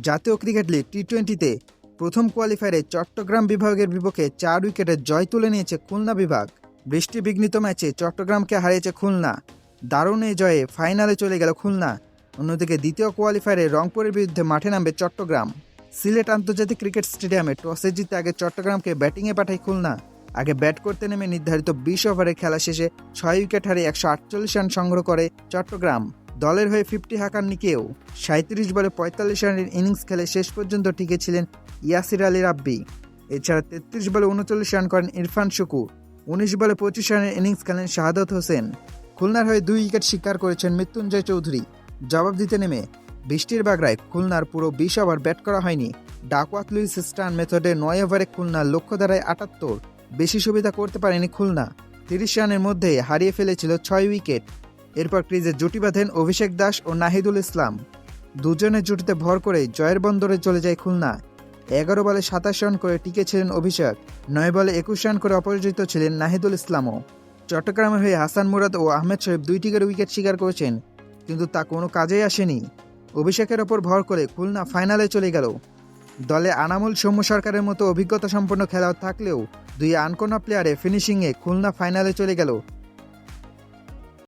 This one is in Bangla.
জাতীয় ক্রিকেট লিগ টি টোয়েন্টিতে প্রথম কোয়ালিফায়ারে চট্টগ্রাম বিভাগের বিপক্ষে চার উইকেটে জয় তুলে নিয়েছে খুলনা বিভাগ। বৃষ্টি বিঘ্নিত ম্যাচে চট্টগ্রামকে হারিয়েছে খুলনা। দারুণ এই জয়ে ফাইনালে চলে গেল খুলনা। অন্যদিকে দ্বিতীয় কোয়ালিফায়ারে রংপুরের বিরুদ্ধে মাঠে নামবে চট্টগ্রাম। সিলেট আন্তর্জাতিক ক্রিকেট স্টেডিয়ামে টসে জিতে আগে চট্টগ্রামকে ব্যাটিংয়ে পাঠায় খুলনা। আগে ব্যাট করতে নেমে নির্ধারিত বিশ ওভারের খেলা শেষে ছয় উইকেট হারিয়ে একশো আটচল্লিশ রান সংগ্রহ করে চট্টগ্রাম। দলের হয়ে ফিফটি হাঁকার নিকেও সাঁত্রিশ বলে পঁয়তাল্লিশ রানের ইনিংস খেলে শেষ পর্যন্ত টিকে ছিলেন ইয়াসির আলী রাব্বি। এছাড়া তেত্রিশ বলে উনচল্লিশ রান করেন ইরফান শুকুর উনিশ বলে পঁচিশ রানের ইনিংস খেলেন শাহাদত হোসেন। খুলনার হয়ে দুই উইকেট শিকার করেছেন মৃত্যুঞ্জয় চৌধুরী। জবাব দিতে নেমে বৃষ্টির বাগড়ায় খুলনার পুরো বিশ ওভার ব্যাট করা হয়নি। ডাকওয়াত লুইস স্টান মেথডে নয় ওভারে খুলনার লক্ষ্য দ্বারায় আটাত্তর। বেশি সুবিধা করতে পারেনি খুলনা। তিরিশ রানের মধ্যে হারিয়ে ফেলেছিল ছয় উইকেট। এরপর ক্রিজে জুটি বাঁধেন অভিষেক দাস ও নাহিদুল ইসলাম। দুজনের জুটিতে ভর করে জয়ের বন্দরে চলে যায় খুলনা। এগারো বলে সাতাশ রান করে টিকে ছিলেন অভিষেক, নয় বলে একুশ রান করে অপরাজিত ছিলেন নাহিদুল ইসলামও। চট্টগ্রামের হয়ে হাসান মুরাদ ও আহমেদ শরীফ দুইটি করে উইকেট শিকার করেছেন, কিন্তু তা কোনো কাজেই আসেনি। অভিষেকের ওপর ভর করে খুলনা ফাইনালে চলে গেল। দলে আনামুল সৌম্য সরকারের মতো অভিজ্ঞতা সম্পন্ন খেলোয়াড় থাকলেও দুই আনকোনা প্লেয়ারে ফিনিশিংয়ে খুলনা ফাইনালে চলে গেল।